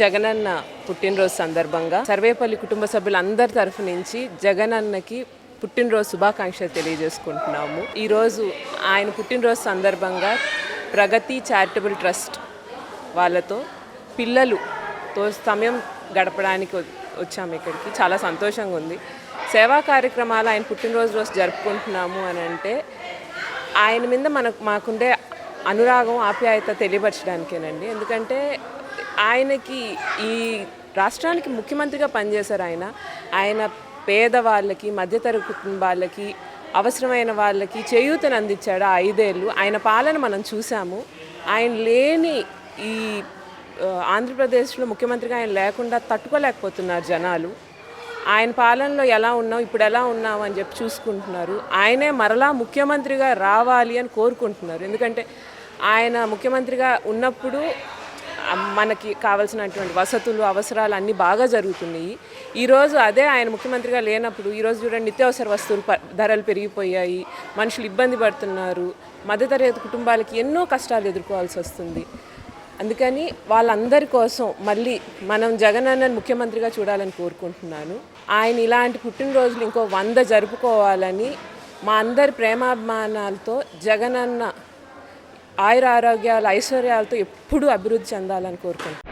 జగనన్న పుట్టినరోజు సందర్భంగా సర్వేపల్లి కుటుంబ సభ్యులందరి తరఫు నుంచి జగనన్నకి పుట్టినరోజు శుభాకాంక్షలు తెలియజేసుకుంటున్నాము. ఈరోజు ఆయన పుట్టినరోజు సందర్భంగా ప్రగతి చారిటబుల్ ట్రస్ట్ వాళ్ళతో పిల్లలుతో సమయం గడపడానికి వచ్చాము ఇక్కడికి. చాలా సంతోషంగా ఉంది. సేవా కార్యక్రమాలు ఆయన పుట్టినరోజు రోజు జరుపుకుంటున్నాము అని అంటే ఆయన మీద మనకు మాకుండే అనురాగం ఆప్యాయత తెలియపరచడానికేనండి. ఎందుకంటే ఆయనకి ఈ రాష్ట్రానికి ముఖ్యమంత్రిగా పనిచేశారు ఆయన. ఆయన పేదవాళ్ళకి మధ్యతరగతి కుటుంబాలకి అవసరమైన వాళ్ళకి చేయూతను అందించాడు ఆ ఐదేళ్ళు. ఆయన పాలన మనం చూసాము ఆయన లేని ఈ ఆంధ్రప్రదేశ్లో ముఖ్యమంత్రిగా ఆయన లేకుండా తట్టుకోలేకపోతున్నారు జనాలు. ఆయన పాలనలో ఎలా ఉన్నాం ఇప్పుడు ఎలా ఉన్నాం అని చెప్పి చూసుకుంటున్నారు. ఆయనే మరలా ముఖ్యమంత్రిగా రావాలి అని కోరుకుంటున్నారు. ఎందుకంటే ఆయన ముఖ్యమంత్రిగా ఉన్నప్పుడు మనకి కావాల్సినటువంటి వసతులు అవసరాలు అన్నీ బాగా జరుగుతున్నాయి. ఈరోజు అదే ఆయన ముఖ్యమంత్రిగా లేనప్పుడు ఈరోజు చూడండి నిత్యావసర వస్తువులు ప- ధరలు పెరిగిపోయాయి మనుషులు ఇబ్బంది పడుతున్నారు మధ్యతరగతి కుటుంబాలకి ఎన్నో కష్టాలు ఎదుర్కోవాల్సి వస్తుంది. అందుకని వాళ్ళందరి కోసం మళ్ళీ మనం జగనన్నను ముఖ్యమంత్రిగా చూడాలని కోరుకుంటున్నాను. ఆయన ఇలాంటి పుట్టినరోజులు ఇంకో వంద జరుపుకోవాలని మా అందరి ప్రేమాభిమానాలతో జగనన్న ఆయుర ఆరోగ్యాలు ఐశ్వర్యాలతో ఎప్పుడూ అభివృద్ధి చెందాలని కోరుకుంటున్నాను.